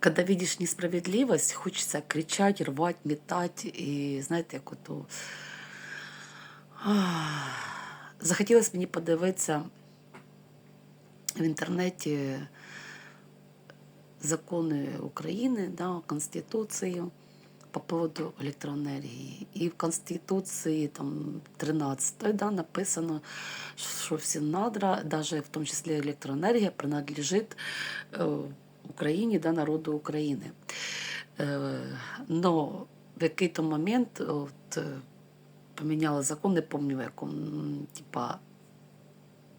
когда видишь несправедливость, хочется кричать, рвать, метать. І знаєте, як ото. Ах, Захотілося мені подивитися в інтернеті закони України, да, Конституцію по поводу електроенергії. І в Конституції там 13 да, написано, що всі надра, навіть в тому числі електроенергія, принадлежить е, Україні, да, народу України. Е, но в який-то момент от, е, поміняли закон, не пам'ятаю, в якому, м, типа,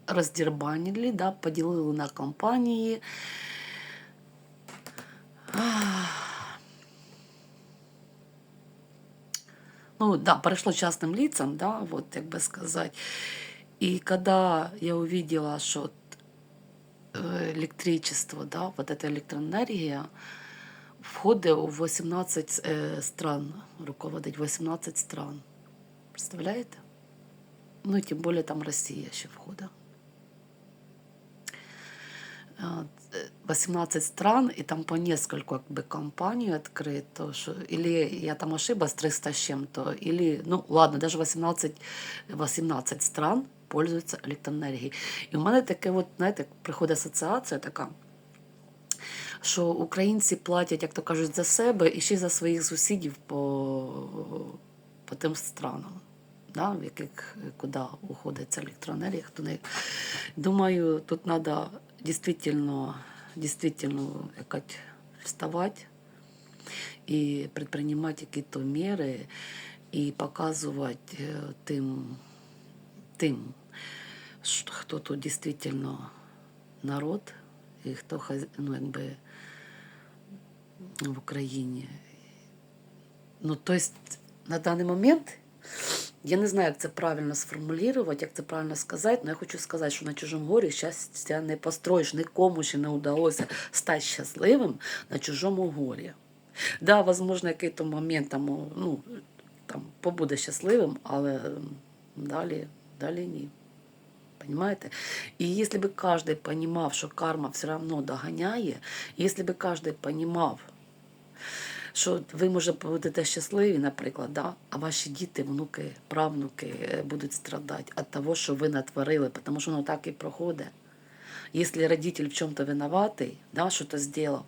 роздірбанили, да, поділили на компанії. ну да, перешло частным лицам, да, вот, как бы сказать. И когда я увидела, что вот, э, электричество, да, вот эта электроэнергия входит в 18 э, стран, руководить 18 стран. Представляете? Ну, и тем более там Россия еще входит. А, э, 18 стран, и там по нескольку как бы, компаний открыто, что, или я там ошиблась, 300 с чем-то, или, ну ладно, даже 18, 18 стран пользуються електроенергією. І в мене таке, от, знаєте, приходить асоціація така, що українці платять, як то кажуть, за себе і ще за своїх сусідів по, по тим странам. Да, в яких куди уходить ця електроенергія, хто не думаю, тут треба дійсно, дійсно вставати і предпринимати якісь міри і показувати е, тим, тим, хто тут дійсно народ і хто ну, якби, в Україні. Ну, то есть на даний момент я не знаю, як це правильно сформулювати, як це правильно сказати, але я хочу сказати, що на чужому горі щастя не построїш, нікому ще не вдалося стати щасливим на чужому горі. Да, возможно, якийсь момент там, ну, там, побуде щасливим, але далі, далі ні Понимаете? И если бы каждый понимал, что карма все равно догоняє, если бы каждый понимал, що ви, може, будете щасливі, наприклад, да? а ваші діти, внуки, правнуки е, будуть страдати від того, що ви натворили, тому що воно так і проходить. Якщо родитель в чому-то винуватий, да, що то зробив,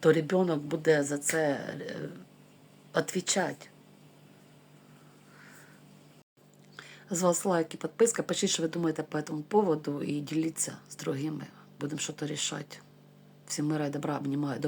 то ребенок буде за це відповідати. З вас лайк і підписка. Пишіть, що ви думаєте по цьому поводу і діліться з другими. Будемо щось рішати. Всім мира і добра, обнімаю.